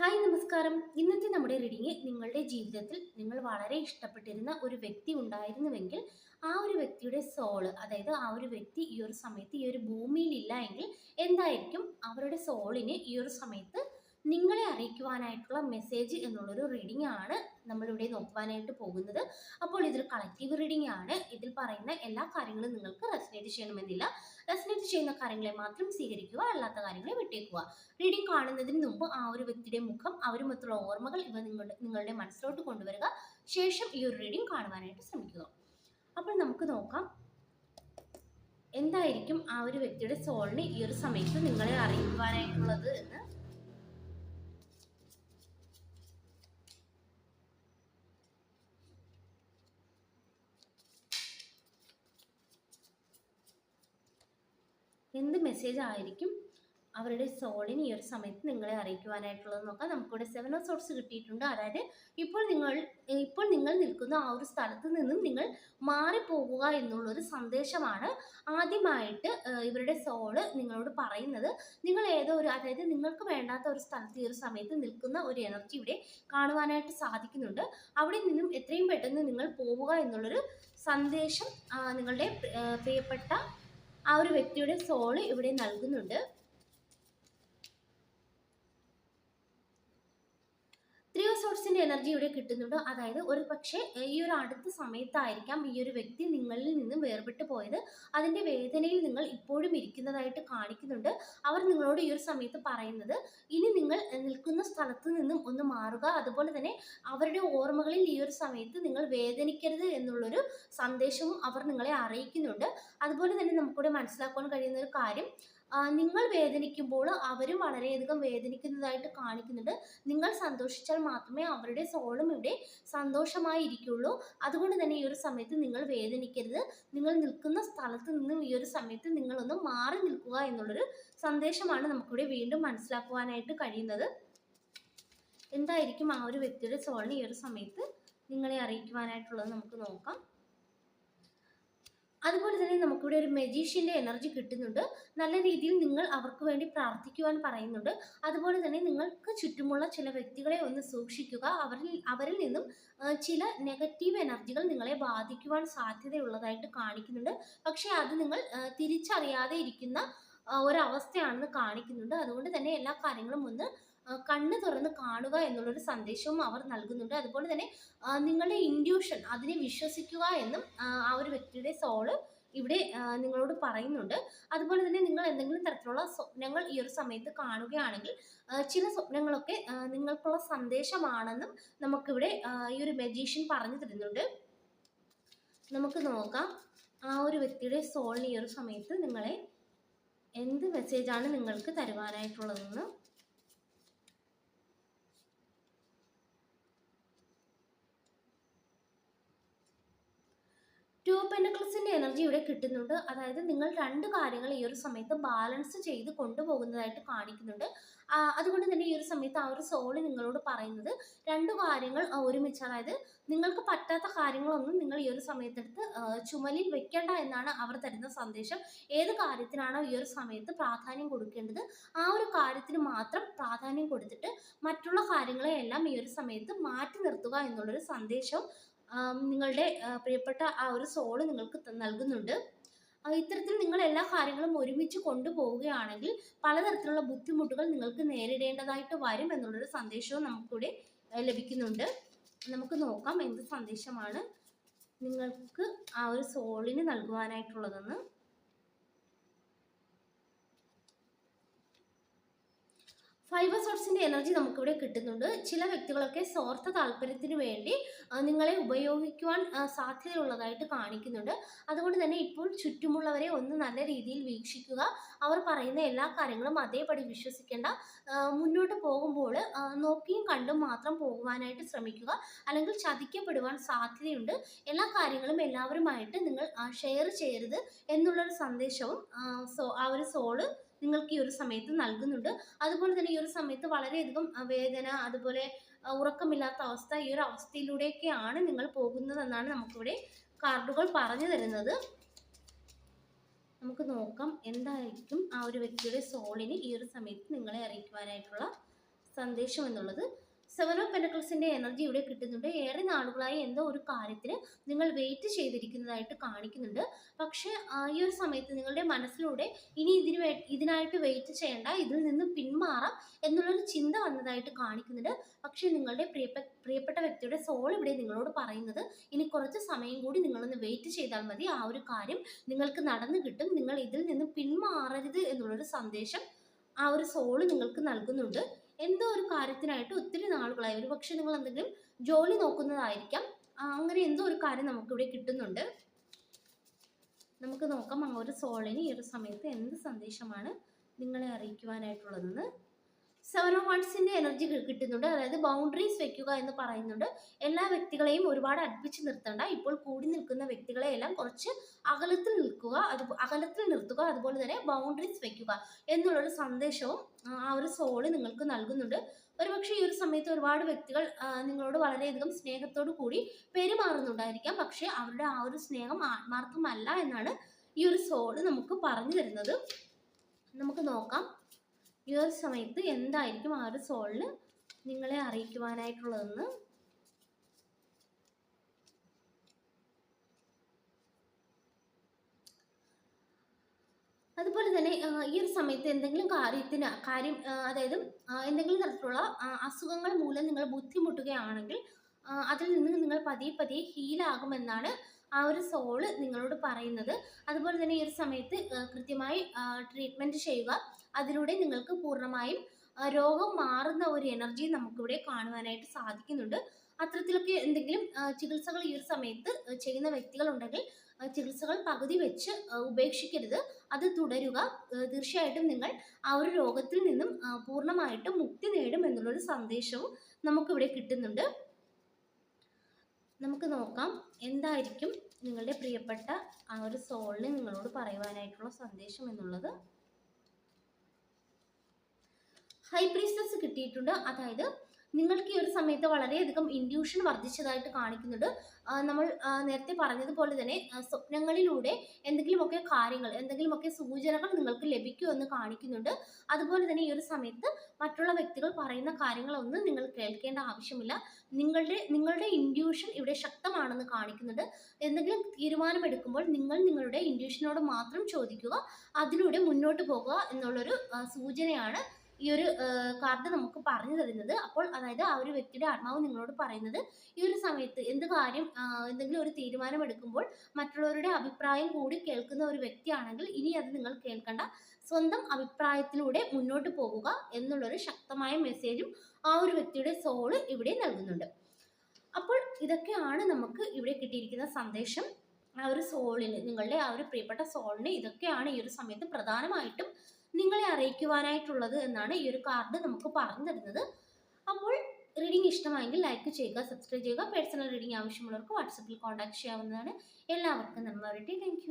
Hi നമസ്കാരം. ഇന്നത്തെ നമ്മുടെ റീഡിങ് നിങ്ങളുടെ ജീവിതത്തിൽ നിങ്ങൾ വളരെ ഇഷ്ടപ്പെട്ടിരുന്ന ഒരു വ്യക്തി ഉണ്ടായിരുന്നുവെങ്കിൽ ആ ഒരു വ്യക്തിയുടെ സോൾ അതായത് ആ ഒരു വ്യക്തി ഈ ഒരു സമയത്ത് ഈ ഒരു ഭൂമിയിൽ ഇല്ല എങ്കിൽ എന്തായിരിക്കും? അവരുടെ സോളിന് ഈ ഒരു സമയത്ത് നിങ്ങളെ അറിയിക്കുവാനായിട്ടുള്ള മെസ്സേജ് എന്നുള്ളൊരു റീഡിംഗ് ആണ് നമ്മളിവിടെ നോക്കുവാനായിട്ട് പോകുന്നത്. അപ്പോൾ ഇതൊരു കളക്റ്റീവ് റീഡിംഗ് ആണ്. ഇതിൽ പറയുന്ന എല്ലാ കാര്യങ്ങളും നിങ്ങൾക്ക് റെസിനേറ്റ് ചെയ്യണമെന്നില്ല. റെസിനേറ്റ് ചെയ്യുന്ന കാര്യങ്ങളെ മാത്രം സ്വീകരിക്കുക അല്ലാത്ത കാര്യങ്ങളെ വിട്ടേക്കുക. റീഡിംഗ് കാണുന്നതിന് മുമ്പ് ആ ഒരു വ്യക്തിയുടെ മുഖം അവരുമൊത്തുള്ള ഓർമ്മകൾ ഇവ നിങ്ങളുടെ നിങ്ങളുടെ മനസ്സിലോട്ട് കൊണ്ടുവരിക. ശേഷം ഈ ഒരു റീഡിംഗ് കാണുവാനായിട്ട് ശ്രമിക്കുക. അപ്പോൾ നമുക്ക് നോക്കാം. എന്തായിരിക്കും ആ ഒരു വ്യക്തിയുടെ സോളിന് ഈ ഒരു സമയത്ത് നിങ്ങളെ അറിയിക്കുവാനായിട്ടുള്ളത് എന്ന്. എന്ത് മെസ്സേജ് ആയിരിക്കും അവരുടെ സോളിന് ഈ ഒരു സമയത്ത് നിങ്ങളെ അറിയിക്കുവാനായിട്ടുള്ളത് നോക്കാം. നമുക്കിവിടെ സെവൻ ഓഫ് സോർട്സ് കിട്ടിയിട്ടുണ്ട്. അതായത് ഇപ്പോൾ നിങ്ങൾ ഇപ്പോൾ നിങ്ങൾ നിൽക്കുന്ന ആ ഒരു സ്ഥലത്ത് നിന്നും നിങ്ങൾ മാറിപ്പോകുക എന്നുള്ളൊരു സന്ദേശമാണ് ആദ്യമായിട്ട് ഇവരുടെ സോൾ നിങ്ങളോട് പറയുന്നത്. നിങ്ങൾ ഏതോ ഒരു അതായത് നിങ്ങൾക്ക് വേണ്ടാത്ത ഒരു സ്ഥലത്ത് ഈ ഒരു സമയത്ത് നിൽക്കുന്ന ഒരു എനർജി ഇവിടെ കാണുവാനായിട്ട് സാധിക്കുന്നുണ്ട്. അവിടെ നിന്നും എത്രയും പെട്ടെന്ന് നിങ്ങൾ പോവുക എന്നുള്ളൊരു സന്ദേശം നിങ്ങളുടെ പ്രിയപ്പെട്ട ആ ഒരു വ്യക്തിയുടെ സോൾ ഇവിടെ നൽകുന്നുണ്ട്. ത്രീ ഓഫ് സോട്സിന്റെ എനർജി ഇവിടെ കിട്ടുന്നുണ്ട്. അതായത് ഒരു പക്ഷേ ഈ ഒരു അടുത്ത സമയത്തായിരിക്കാം ഈ ഒരു വ്യക്തി നിങ്ങളിൽ നിന്ന് വേർപെട്ട് പോയത്. അതിന്റെ വേദനയിൽ നിങ്ങൾ ഇപ്പോഴും ഇരിക്കുന്നതായിട്ട് കാണിക്കുന്നുണ്ട്. അവർ നിങ്ങളോട് ഈ ഒരു സമയത്ത് പറയുന്നത് ഇനി നിങ്ങൾ നിൽക്കുന്ന സ്ഥലത്ത് നിന്നും ഒന്ന് മാറുക. അതുപോലെ തന്നെ അവരുടെ ഓർമ്മകളിൽ ഈ ഒരു സമയത്ത് നിങ്ങൾ വേദനിക്കരുത് എന്നുള്ളൊരു സന്ദേശവും അവർ നിങ്ങളെ അറിയിക്കുന്നുണ്ട്. അതുപോലെ തന്നെ നമുക്കിവിടെ മനസ്സിലാക്കാൻ കഴിയുന്ന ഒരു കാര്യം നിങ്ങൾ വേദനിക്കുമ്പോൾ അവരും വളരെയധികം വേദനിക്കുന്നതായിട്ട് കാണിക്കുന്നുണ്ട്. നിങ്ങൾ സന്തോഷിച്ചാൽ മാത്രമേ അവരുടെ സോളും ഇവിടെ സന്തോഷമായി ഇരിക്കുള്ളൂ അതുകൊണ്ട് തന്നെ ഈ ഒരു സമയത്ത് നിങ്ങൾ വേദനിക്കരുത്. നിങ്ങൾ നിൽക്കുന്ന സ്ഥലത്ത് നിന്നും ഈ ഒരു സമയത്ത് നിങ്ങളൊന്ന് മാറി നിൽക്കുക എന്നുള്ളൊരു സന്ദേശമാണ് നമുക്കിവിടെ വീണ്ടും മനസ്സിലാക്കുവാനായിട്ട് കഴിയുന്നത്. എന്തായിരിക്കും ആ ഒരു വ്യക്തിയുടെ സോളിന് ഈ ഒരു സമയത്ത് നിങ്ങളെ അറിയിക്കുവാനായിട്ടുള്ളത് നമുക്ക് നോക്കാം. അതുപോലെ തന്നെ നമുക്കിവിടെ ഒരു മെജീഷ്യന്റെ എനർജി കിട്ടുന്നുണ്ട്. നല്ല രീതിയിൽ നിങ്ങൾ അവർക്ക് വേണ്ടി പ്രാർത്ഥിക്കുവാൻ പറയുന്നുണ്ട്. അതുപോലെ തന്നെ നിങ്ങൾക്ക് ചുറ്റുമുള്ള ചില വ്യക്തികളെ ഒന്ന് സൂക്ഷിക്കുക. അവരിൽ അവരിൽ നിന്നും ചില നെഗറ്റീവ് എനർജികൾ നിങ്ങളെ ബാധിക്കുവാൻ സാധ്യതയുള്ളതായിട്ട് കാണിക്കുന്നുണ്ട്. പക്ഷേ അത് നിങ്ങൾ തിരിച്ചറിയാതെ ഇരിക്കുന്ന ഒരവസ്ഥയാണെന്ന് കാണിക്കുന്നുണ്ട്. അതുകൊണ്ട് തന്നെ എല്ലാ കാര്യങ്ങളും ഒന്ന് കണ്ണ് തുറന്ന് കാണുക എന്നുള്ളൊരു സന്ദേശവും അവർ നൽകുന്നുണ്ട്. അതുപോലെ തന്നെ നിങ്ങളുടെ ഇൻഡ്യൂഷൻ അതിനെ വിശ്വസിക്കുക എന്നും ആ, ഒരു വ്യക്തിയുടെ സോൾ ഇവിടെ നിങ്ങളോട് പറയുന്നുണ്ട്. അതുപോലെ തന്നെ നിങ്ങൾ എന്തെങ്കിലും തരത്തിലുള്ള സ്വപ്നങ്ങൾ ഈ ഒരു സമയത്ത് കാണുകയാണെങ്കിൽ ചില സ്വപ്നങ്ങളൊക്കെ നിങ്ങൾക്കുള്ള സന്ദേശമാണെന്നും നമുക്കിവിടെ ഈ ഒരു മെജീഷ്യൻ പറഞ്ഞു തരുന്നുണ്ട്. നമുക്ക് നോക്കാം. ആ ഒരു വ്യക്തിയുടെ സോളിന് ഈ ഒരു സമയത്ത് നിങ്ങളെ എന്ത് മെസ്സേജാണ് നിങ്ങൾക്ക് തരുവാനായിട്ടുള്ളതെന്ന്. ടു പെൻഡക്കിൾസിന്റെ എനർജി ഇവിടെ കിട്ടുന്നുണ്ട്. അതായത് നിങ്ങൾ രണ്ട് കാര്യങ്ങൾ ഈ ഒരു സമയത്ത് ബാലൻസ് ചെയ്ത് കൊണ്ടുപോകുന്നതായിട്ട് കാണിക്കുന്നുണ്ട്. അതുകൊണ്ട് തന്നെ ഈ ഒരു സമയത്ത് ആ ഒരു സോൾ നിങ്ങളോട് പറയുന്നത് രണ്ട് കാര്യങ്ങൾ ഒരുമിച്ച് അതായത് നിങ്ങൾക്ക് പറ്റാത്ത കാര്യങ്ങളൊന്നും നിങ്ങൾ ഈ ഒരു സമയത്തെടുത്ത് ചുമലിൽ വെക്കേണ്ട എന്നാണ് അവർ തരുന്ന സന്ദേശം. ഏത് കാര്യത്തിനാണോ ഈ ഒരു സമയത്ത് പ്രാധാന്യം കൊടുക്കേണ്ടത് ആ ഒരു കാര്യത്തിന് മാത്രം പ്രാധാന്യം കൊടുത്തിട്ട് മറ്റുള്ള കാര്യങ്ങളെയെല്ലാം ഈ ഒരു സമയത്ത് മാറ്റി നിർത്തുക എന്നുള്ളൊരു സന്ദേശം നിങ്ങളുടെ പ്രിയപ്പെട്ട ആ ഒരു സോൾ നിങ്ങൾക്ക് നൽകുന്നുണ്ട്. ഇത്തരത്തിൽ നിങ്ങൾ എല്ലാ കാര്യങ്ങളും ഒരുമിച്ച് കൊണ്ടുപോവുകയാണെങ്കിൽ പലതരത്തിലുള്ള ബുദ്ധിമുട്ടുകൾ നിങ്ങൾക്ക് നേരിടേണ്ടതായിട്ട് വരും എന്നുള്ളൊരു സന്ദേശവും നമുക്കിവിടെ ലഭിക്കുന്നുണ്ട്. നമുക്ക് നോക്കാം എന്ത് സന്ദേശമാണ് നിങ്ങൾക്ക് ആ ഒരു സോളിന് നൽകുവാനായിട്ടുള്ളതെന്ന്. ഫൈവ് സോർട്സിന്റെ എനർജി നമുക്കിവിടെ കിട്ടുന്നുണ്ട്. ചില വ്യക്തികളൊക്കെ സ്വാർത്ഥ താല്പര്യത്തിന് വേണ്ടി നിങ്ങളെ ഉപയോഗിക്കുവാൻ സാധ്യതയുള്ളതായിട്ട് കാണിക്കുന്നുണ്ട്. അതുകൊണ്ട് തന്നെ ഇപ്പോൾ ചുറ്റുമുള്ളവരെ ഒന്ന് നല്ല രീതിയിൽ വീക്ഷിക്കുക. അവർ പറയുന്ന എല്ലാ കാര്യങ്ങളും അതേപടി വിശ്വസിക്കേണ്ട. മുന്നോട്ട് പോകുമ്പോൾ നോക്കിയും കണ്ടും മാത്രം പോകുവാനായിട്ട് ശ്രമിക്കുക. അല്ലെങ്കിൽ ചതിക്കപ്പെടുവാൻ സാധ്യതയുണ്ട്. എല്ലാ കാര്യങ്ങളും എല്ലാവരുമായിട്ട് നിങ്ങൾ ഷെയർ ചെയ്യരുത് എന്നുള്ളൊരു സന്ദേശവും സോ ആ ഒരു സോൾ നിങ്ങൾക്ക് ഈ ഒരു സമയത്ത് നൽകുന്നുണ്ട്. അതുപോലെ തന്നെ ഈ ഒരു സമയത്ത് വളരെയധികം വേദന അതുപോലെ ഉറക്കമില്ലാത്ത അവസ്ഥ ഈ ഒരു അവസ്ഥയിലൂടെയൊക്കെയാണ് നിങ്ങൾ പോകുന്നതെന്നാണ് നമുക്കിവിടെ കാർഡുകൾ പറഞ്ഞു തരുന്നത്. നമുക്ക് നോക്കാം എന്തായിരിക്കും ആ ഒരു വ്യക്തിയുടെ സോളിന് ഈ ഒരു സമയത്ത് നിങ്ങളെ അറിയിക്കുവാനായിട്ടുള്ള സന്ദേശം എന്നുള്ളത് സെവൻ ഓഫ് പെൻഡക്കിൾസിന്റെ എനർജി ഇവിടെ കിട്ടുന്നുണ്ട്. ഏറെ നാളുകളായി എന്തോ ഒരു കാര്യത്തിന് നിങ്ങൾ വെയിറ്റ് ചെയ്തിരിക്കുന്നതായിട്ട് കാണിക്കുന്നുണ്ട്. പക്ഷേ ഈ ഒരു സമയത്ത് നിങ്ങളുടെ മനസ്സിലൂടെ ഇനി ഇതിന് ഇതിനായിട്ട് വെയിറ്റ് ചെയ്യേണ്ട ഇതിൽ നിന്ന് പിന്മാറാം എന്നുള്ളൊരു ചിന്ത വന്നതായിട്ട് കാണിക്കുന്നുണ്ട്. പക്ഷേ നിങ്ങളുടെ പ്രിയപ്പെട്ട വ്യക്തിയുടെ സോൾ ഇവിടെ നിങ്ങളോട് പറയുന്നത് ഇനി കുറച്ച് സമയം കൂടി നിങ്ങളൊന്ന് വെയിറ്റ് ചെയ്താൽ മതി. ആ ഒരു കാര്യം നിങ്ങൾക്ക് നടന്നു കിട്ടും. നിങ്ങൾ ഇതിൽ നിന്ന് പിന്മാറരുത് എന്നുള്ളൊരു സന്ദേശം ആ ഒരു സോൾ നിങ്ങൾക്ക് നൽകുന്നുണ്ട്. എന്തോ ഒരു കാര്യത്തിനായിട്ട് ഒത്തിരി നാളുകളായി. ഒരു പക്ഷെ നിങ്ങൾ എന്തെങ്കിലും ജോലി നോക്കുന്നതായിരിക്കാം. അങ്ങനെ എന്തോ ഒരു കാര്യം നമുക്കിവിടെ കിട്ടുന്നുണ്ട്. നമുക്ക് നോക്കാം ഒരു സോളിന് ഈ ഒരു സമയത്ത് എന്ത് സന്ദേശമാണ് നിങ്ങളെ അറിയിക്കുവാനായിട്ടുള്ളതെന്ന്. സെവൻ ഓഫ് വൺസിന്റെ എനർജി കിട്ടുന്നുണ്ട്. അതായത് ബൗണ്ടറീസ് വെക്കുക എന്ന് പറയുന്നുണ്ട്. എല്ലാ വ്യക്തികളെയും ഒരുപാട് അടുപ്പിച്ച് നിർത്തണ്ട. ഇപ്പോൾ കൂടി നിൽക്കുന്ന വ്യക്തികളെ എല്ലാം കുറച്ച് അകലത്തിൽ നിൽക്കുക. അത് അകലത്തിൽ നിർത്തുക. അതുപോലെ തന്നെ ബൗണ്ടറീസ് വെക്കുക എന്നുള്ളൊരു സന്ദേശവും ആ, ആ ഒരു സോൾ നിങ്ങൾക്ക് നൽകുന്നുണ്ട്. ഒരുപക്ഷെ ഈ ഒരു സമയത്ത് ഒരുപാട് വ്യക്തികൾ നിങ്ങളോട് വളരെയധികം സ്നേഹത്തോടു കൂടി പെരുമാറുന്നുണ്ടായിരിക്കാം. പക്ഷേ അവരുടെ ആ ഒരു സ്നേഹം ആത്മാർത്ഥമല്ല എന്നാണ് ഈ ഒരു സോൾ നമുക്ക് പറഞ്ഞു തരുന്നത്. നമുക്ക് നോക്കാം. ഈ ഒരു സമയത്ത് എന്തായിരിക്കും ആ ഒരു സോളിൽ നിങ്ങളെ അറിയിക്കുവാനായിട്ടുള്ളതെന്ന് അതുപോലെ തന്നെ ഈ ഒരു സമയത്ത് എന്തെങ്കിലും കാര്യത്തിന് കാര്യം അതായത് എന്തെങ്കിലും തരത്തിലുള്ള അസുഖങ്ങൾ മൂലം നിങ്ങൾ ബുദ്ധിമുട്ടുകയാണെങ്കിൽ അതിൽ നിന്ന് നിങ്ങൾ പതിയെ പതിയെ ഹീലാകുമെന്നാണ് ആ ഒരു സോൾ നിങ്ങളോട് പറയുന്നത്. അതുപോലെ തന്നെ ഈ ഒരു സമയത്ത് കൃത്യമായി ട്രീറ്റ്മെന്റ് ചെയ്യുക. അതിലൂടെ നിങ്ങൾക്ക് പൂർണമായും രോഗം മാറുന്ന ഒരു എനർജി നമുക്കിവിടെ കാണുവാനായിട്ട് സാധിക്കുന്നുണ്ട്. അത്തരത്തിലൊക്കെ എന്തെങ്കിലും ചികിത്സകൾ ഈ ഒരു സമയത്ത് ചെയ്യുന്ന വ്യക്തികളുണ്ടെങ്കിൽ ചികിത്സകൾ പകുതി വെച്ച് ഉപേക്ഷിക്കരുത്. അത് തുടരുക. തീർച്ചയായിട്ടും നിങ്ങൾ ആ ഒരു രോഗത്തിൽ നിന്നും പൂർണമായിട്ടും മുക്തി നേടും എന്നുള്ളൊരു സന്ദേശവും നമുക്കിവിടെ കിട്ടുന്നുണ്ട്. നമുക്ക് നോക്കാം. എന്തായിരിക്കും നിങ്ങളുടെ പ്രിയപ്പെട്ട ആ ഒരു സോളിന് നിങ്ങളോട് പറയുവാനായിട്ടുള്ള സന്ദേശം എന്നുള്ളത്? ഹൈ പ്രീസ്റ്റസ് കിട്ടിയിട്ടുണ്ട്. അതായത് നിങ്ങൾക്ക് ഈ ഒരു സമയത്ത് വളരെയധികം ഇൻഡ്യൂഷൻ വർദ്ധിച്ചതായിട്ട് കാണിക്കുന്നുണ്ട്. നമ്മൾ നേരത്തെ പറഞ്ഞതുപോലെ തന്നെ സ്വപ്നങ്ങളിലൂടെ എന്തെങ്കിലുമൊക്കെ കാര്യങ്ങൾ എന്തെങ്കിലുമൊക്കെ സൂചനകൾ നിങ്ങൾക്ക് ലഭിക്കുമെന്ന് കാണിക്കുന്നുണ്ട്. അതുപോലെ തന്നെ ഈ ഒരു സമയത്ത് മറ്റുള്ള വ്യക്തികൾ പറയുന്ന കാര്യങ്ങളൊന്നും നിങ്ങൾ കേൾക്കേണ്ട ആവശ്യമില്ല. നിങ്ങളുടെ നിങ്ങളുടെ ഇൻഡ്യൂഷൻ ഇവിടെ ശക്തമാണെന്ന് കാണിക്കുന്നുണ്ട്. എന്തെങ്കിലും തീരുമാനമെടുക്കുമ്പോൾ നിങ്ങൾ നിങ്ങളുടെ ഇൻഡ്യൂഷനോട് മാത്രം ചോദിക്കുക അതിലൂടെ മുന്നോട്ട് പോകുക എന്നുള്ളൊരു സൂചനയാണ് ഈ ഒരു കാർഡ് നമുക്ക് പറഞ്ഞു തരുന്നത്. അപ്പോൾ അതായത് ആ ഒരു വ്യക്തിയുടെ ആത്മാവ് നിങ്ങളോട് പറയുന്നത് ഈ ഒരു സമയത്ത് എന്ത് കാര്യം എന്തെങ്കിലും ഒരു തീരുമാനം എടുക്കുമ്പോൾ മറ്റുള്ളവരുടെ അഭിപ്രായം കൂടി കേൾക്കുന്ന ഒരു വ്യക്തിയാണെങ്കിൽ ഇനി അത് നിങ്ങൾ കേൾക്കേണ്ട. സ്വന്തം അഭിപ്രായത്തിലൂടെ മുന്നോട്ട് പോകുക എന്നുള്ളൊരു ശക്തമായ മെസ്സേജും ആ ഒരു വ്യക്തിയുടെ സോൾ ഇവിടെ നൽകുന്നുണ്ട്. അപ്പോൾ ഇതൊക്കെയാണ് നമുക്ക് ഇവിടെ കിട്ടിയിരിക്കുന്ന സന്ദേശം. ആ ഒരു സോളിന് നിങ്ങളുടെ ആ ഒരു പ്രിയപ്പെട്ട സോളിന് ഇതൊക്കെയാണ് ഈ ഒരു സമയത്ത് പ്രധാനമായിട്ടും നിങ്ങളെ അറിയിക്കുവാനായിട്ടുള്ളത് എന്നാണ് ഈ ഒരു കാർഡ് നമുക്ക് പറഞ്ഞു തരുന്നത്. അപ്പോൾ റീഡിംഗ് ഇഷ്ടമായെങ്കിൽ ലൈക്ക് ചെയ്യുക സബ്സ്ക്രൈബ് ചെയ്യുക പേഴ്സണൽ റീഡിംഗ് ആവശ്യമുള്ളവർക്ക് വാട്സപ്പിൽ കോൺടാക്ട് ചെയ്യാവുന്നതാണ്. എല്ലാവർക്കും നന്മ വരട്ടെ. താങ്ക്